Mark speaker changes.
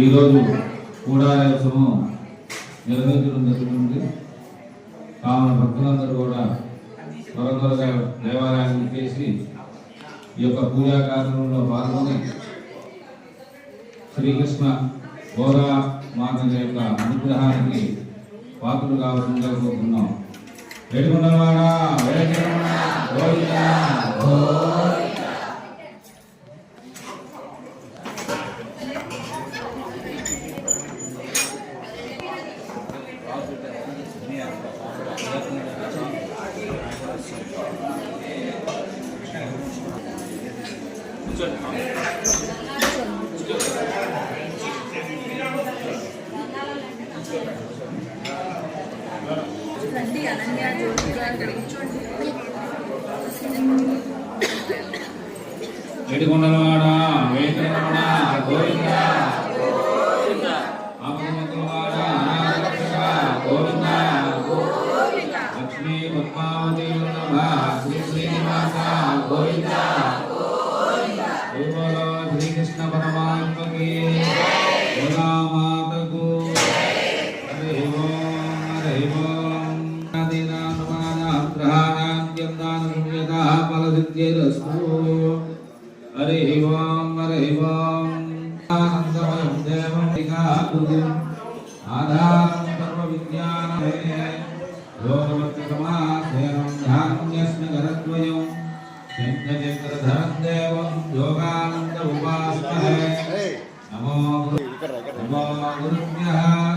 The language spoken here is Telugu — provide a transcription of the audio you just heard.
Speaker 1: ఈరోజు కూడారోత్సవం నిర్వహించడం జరుగుతుంది. కావున భక్తులందరూ కూడా త్వర త్వరగా దేవాలయాన్ని చేసి ఈ యొక్క పూజా కార్యక్రమంలో పాల్గొని శ్రీకృష్ణ గోరా మాత యొక్క అనుగ్రహానికి పాత్రలు కావాలని కోరుకున్నాం వేడుకొండలవాడ వేడుకొండలవాడ, గోవిందా, గోవిందా.
Speaker 2: రండి అనన్య జ్యోతిగా ఇక్కడ కూర్చోండి
Speaker 1: గోవింద అనాథరక్షక గోవింద లక్ష్మీ పద్మావతి శ్రీ శ్రీనివాస గోవింద. कृष्ण परमात्मा की। बोला माता को हरे ओम हरे ओम नदीना नमाना ग्रहाणां जन्नां यदा फलसिद्धिरस्तु हरे ओम हरे ओम आनन्दमयं देवं दिगातु आधारं सर्वविज्ञानमेव योगवत्तमासेनं धान्यस्मिन् करद्वयो देवं योगानन्द उपासमहे नमो नमो गुरुभ्यः